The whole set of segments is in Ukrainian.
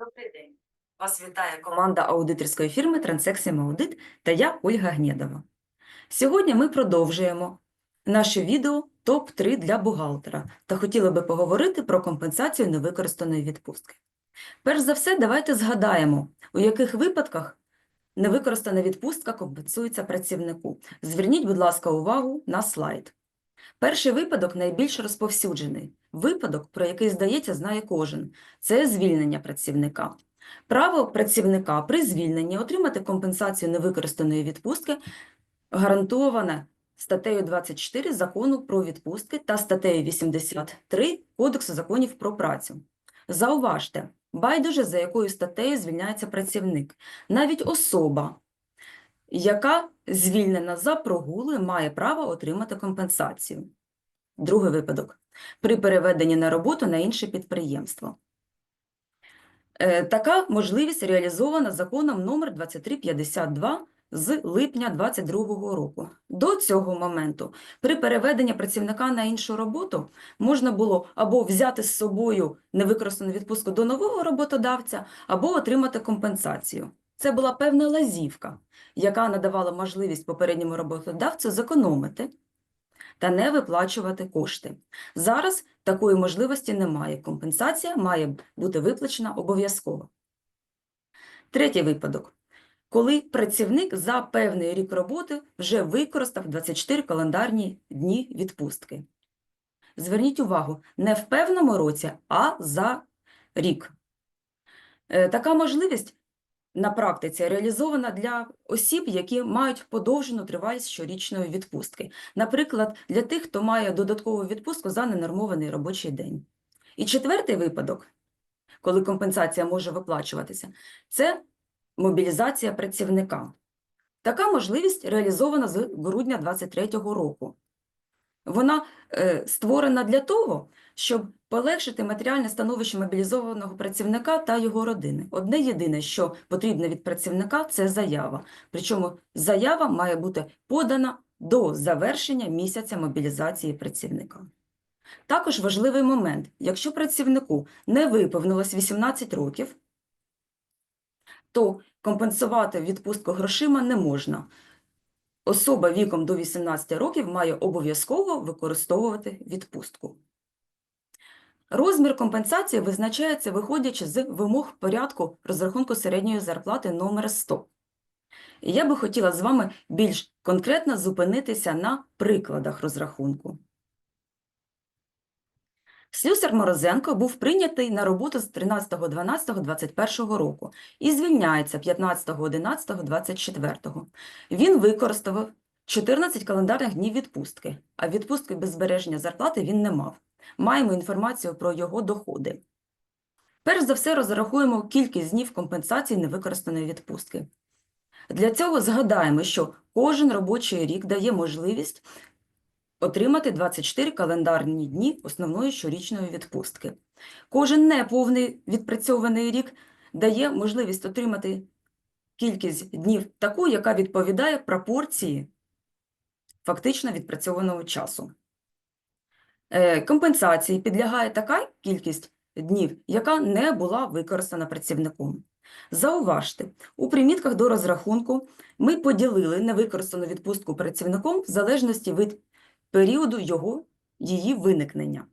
Добрий день. Вас вітає команда аудиторської фірми Трансексім Аудит та я Ольга Гнєдова. Сьогодні ми продовжуємо наше відео ТОП-3 для бухгалтера та хотіли би поговорити про компенсацію невикористаної відпустки. Перш за все, давайте згадаємо, у яких випадках невикористана відпустка компенсується працівнику. Зверніть, будь ласка, увагу на слайд. Перший випадок найбільш розповсюджений. Випадок, про який, здається, знає кожен. Це звільнення працівника. Право працівника при звільненні отримати компенсацію невикористаної відпустки гарантоване статтею 24 Закону про відпустки та статтею 83 Кодексу законів про працю. Зауважте, байдуже за якою статтею звільняється працівник. Навіть особа, яка звільнена за прогули, має право отримати компенсацію. Другий випадок при переведенні на роботу на інше підприємство. Е, Така можливість реалізована законом номер 2352 з липня 2022 року. До цього моменту при переведенні працівника на іншу роботу можна було або взяти з собою невикористану відпустку до нового роботодавця, або отримати компенсацію. Це була певна лазівка, яка надавала можливість попередньому роботодавцю зекономити та не виплачувати кошти. Зараз такої можливості немає. Компенсація має бути виплачена обов'язково. Третій випадок. Коли працівник за певний рік роботи вже використав 24 календарні дні відпустки. Зверніть увагу, не в певному році, а за рік. Е, Така можливість на практиці реалізована для осіб, які мають подовжену тривалість щорічної відпустки. Наприклад, для тих, хто має додаткову відпустку за ненормований робочий день. І четвертий випадок, коли компенсація може виплачуватися, це мобілізація працівника. Така можливість реалізована з грудня 2023 року. Вона е, створена для того, щоб полегшити матеріальне становище мобілізованого працівника та його родини. Одне єдине, що потрібно від працівника, це заява. Причому заява має бути подана до завершення місяця мобілізації працівника. Також важливий момент: якщо працівнику не виповнилось 18 років, то компенсувати відпустку грошима не можна. Особа віком до 18 років має обов'язково використовувати відпустку. Розмір компенсації визначається виходячи з вимог порядку розрахунку середньої зарплати номер 100. І я би хотіла з вами більш конкретно зупинитися на прикладах розрахунку. Слюсар Морозенко був прийнятий на роботу з 13.12.21 року і звільняється 15.11.24. Він використав 14 календарних днів відпустки, а відпустки без збереження зарплати він не мав. Маємо інформацію про його доходи. Перш за все розрахуємо кількість днів компенсації невикористаної відпустки. Для цього згадаємо, що кожен робочий рік дає можливість отримати 24 календарні дні основної щорічної відпустки. Кожен неповний відпрацьований рік дає можливість отримати кількість днів таку, яка відповідає пропорції фактично відпрацьованого часу. Е, Компенсації підлягає така кількість днів, яка не була використана працівником. Зауважте, у примітках до розрахунку ми поділили невикористану відпустку працівником в залежності від періоду його, її виникнення.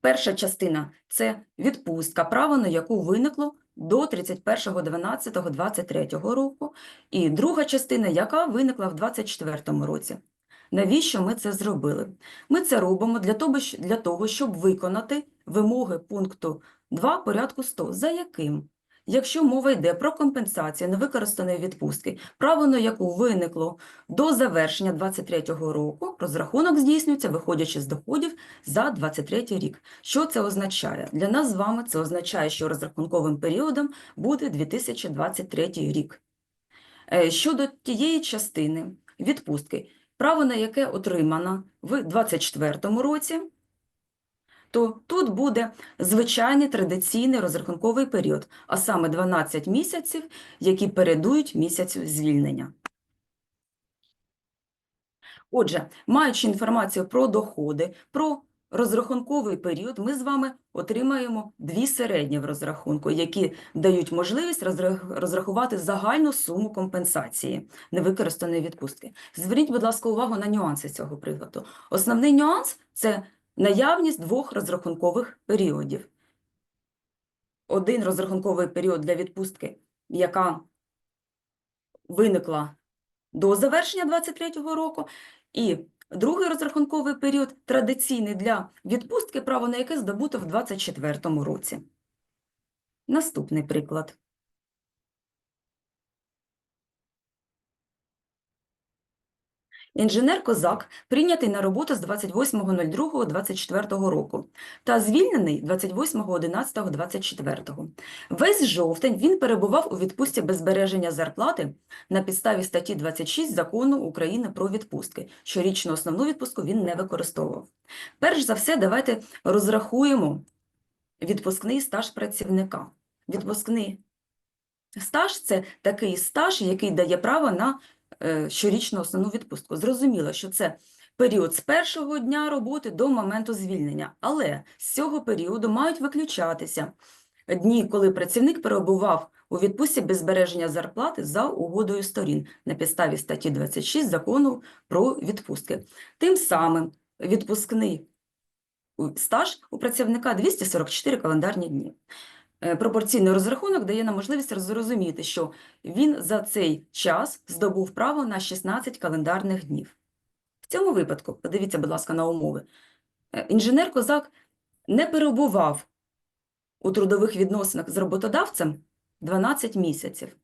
Перша частина – це відпустка, право на яку виникло до 31.12.23 року, і друга частина, яка виникла в 2024 році. Навіщо ми це зробили? Ми це робимо для того, щоб виконати вимоги пункту 2 порядку 100, за яким, якщо мова йде про компенсацію невикористаної відпустки, право на яку виникло до завершення 2023 року, розрахунок здійснюється, виходячи з доходів за 2023 рік. Що це означає? Для нас з вами це означає, що розрахунковим періодом буде 2023 рік. Е, Щодо тієї частини відпустки, право на яке отримано в 2024 році, то тут буде звичайний традиційний розрахунковий період, а саме 12 місяців, які передують місяцю звільнення. Отже, маючи інформацію про доходи, про розрахунковий період ми з вами отримаємо дві середні в розрахунку, які дають можливість розрахувати загальну суму компенсації невикористаної відпустки. Зверніть, будь ласка, увагу на нюанси цього прикладу. Основний нюанс це наявність двох розрахункових періодів. Один розрахунковий період для відпустки, яка виникла до завершення 23-го року, і другий розрахунковий період традиційний для відпустки, право на яке здобуто в 24-му році. Наступний приклад. Інженер Козак прийнятий на роботу з 28.02.24 року та звільнений 28.11.24. Весь жовтень він перебував у відпустці без збереження зарплати на підставі статті 26 Закону України про відпустки. Щорічну основну відпустку він не використовував. Перш за все, давайте розрахуємо відпускний стаж працівника. Відпускний стаж – це такий стаж, який дає право на щорічну основну відпустку. Зрозуміло, що це період з першого дня роботи до моменту звільнення, але з цього періоду мають виключатися дні, коли працівник перебував у відпустці без збереження зарплати за угодою сторін на підставі статті 26 Закону про відпустки. Тим самим відпускний стаж у працівника 244 календарні дні. Е, Пропорційний розрахунок дає нам можливість зрозуміти, що він за цей час здобув право на 16 календарних днів. В цьому випадку, подивіться, будь ласка, на умови. Е, Інженер Козак не перебував у трудових відносинах з роботодавцем 12 місяців.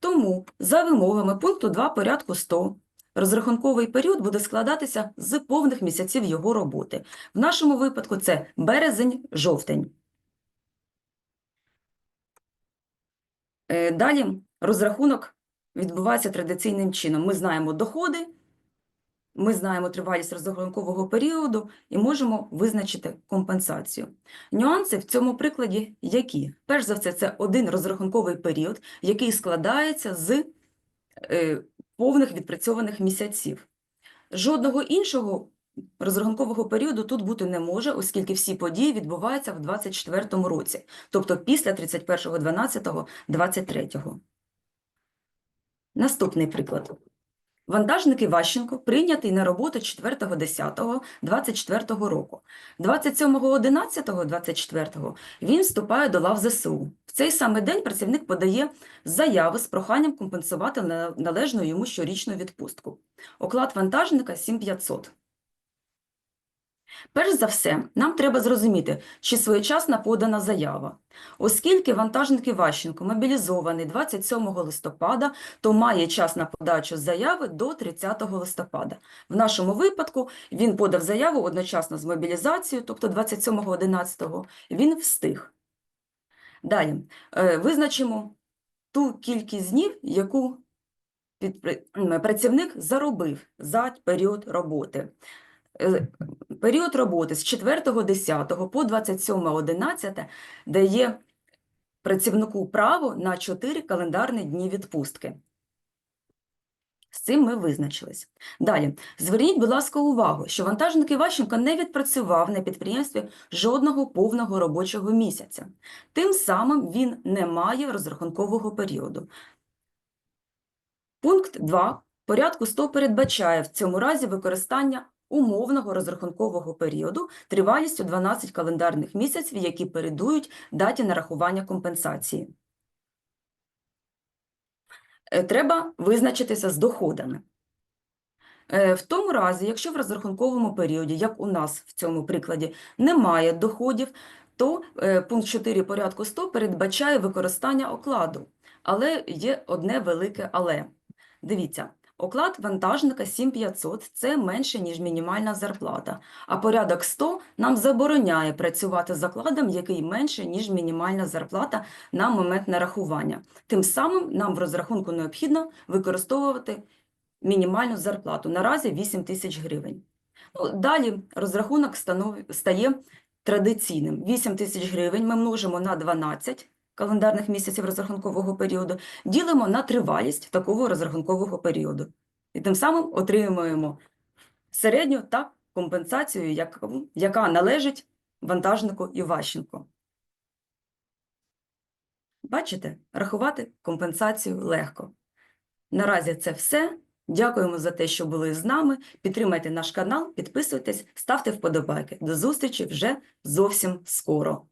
Тому, за вимогами пункту 2 порядку 100, розрахунковий період буде складатися з повних місяців його роботи. В нашому випадку це березень-жовтень. Далі розрахунок відбувається традиційним чином. Ми знаємо доходи, ми знаємо тривалість розрахункового періоду і можемо визначити компенсацію. Нюанси в цьому прикладі які? Перш за все, це один розрахунковий період, який складається з е, повних відпрацьованих місяців. Жодного іншого розрахункового періоду тут бути не може, оскільки всі події відбуваються в 2024 році, тобто після 31.12.23. Наступний приклад. Вантажник Іващенко прийнятий на роботу 4.10.24 року. 27.11.24 він вступає до лав ЗСУ. В цей самий день працівник подає заяву з проханням компенсувати належну йому щорічну відпустку. Оклад вантажника 7500. Перш за все, нам треба зрозуміти, чи своєчасна подана заява. Оскільки вантажник Іващенко мобілізований 27 листопада, то має час на подачу заяви до 30 листопада. В нашому випадку він подав заяву одночасно з мобілізацією, тобто 27.11, він встиг. Далі, е, визначимо ту кількість днів, яку працівник заробив за період роботи. Період роботи з 4.10 по 27.11 дає працівнику право на 4 календарні дні відпустки. З цим ми визначились. Далі, зверніть, будь ласка, увагу, що вантажник Іващенко не відпрацював на підприємстві жодного повного робочого місяця. Тим самим він не має розрахункового періоду. Пункт 2 порядку 100 передбачає в цьому разі використання умовного розрахункового періоду тривалістю 12 календарних місяців, які передують даті нарахування компенсації. Е, Треба визначитися з доходами. Е, В тому разі, якщо в розрахунковому періоді, як у нас в цьому прикладі, немає доходів, то е, пункт 4 порядку 100 передбачає використання окладу. Але є одне велике але. Дивіться, оклад вантажника 7500 – це менше, ніж мінімальна зарплата, а порядок 100 нам забороняє працювати з окладом, який менше, ніж мінімальна зарплата на момент нарахування. Тим самим нам в розрахунку необхідно використовувати мінімальну зарплату. Наразі 8 тисяч гривень. Ну, далі розрахунок стає традиційним. 8 тисяч гривень ми множимо на 12 календарних місяців розрахункового періоду, ділимо на тривалість такого розрахункового періоду. І тим самим отримуємо середню та компенсацію, як- яка належить вантажнику Іващенко. Бачите, рахувати компенсацію легко. Наразі це все. Дякуємо за те, що були з нами. Підтримайте наш канал, підписуйтесь, ставте вподобайки. До зустрічі вже зовсім скоро.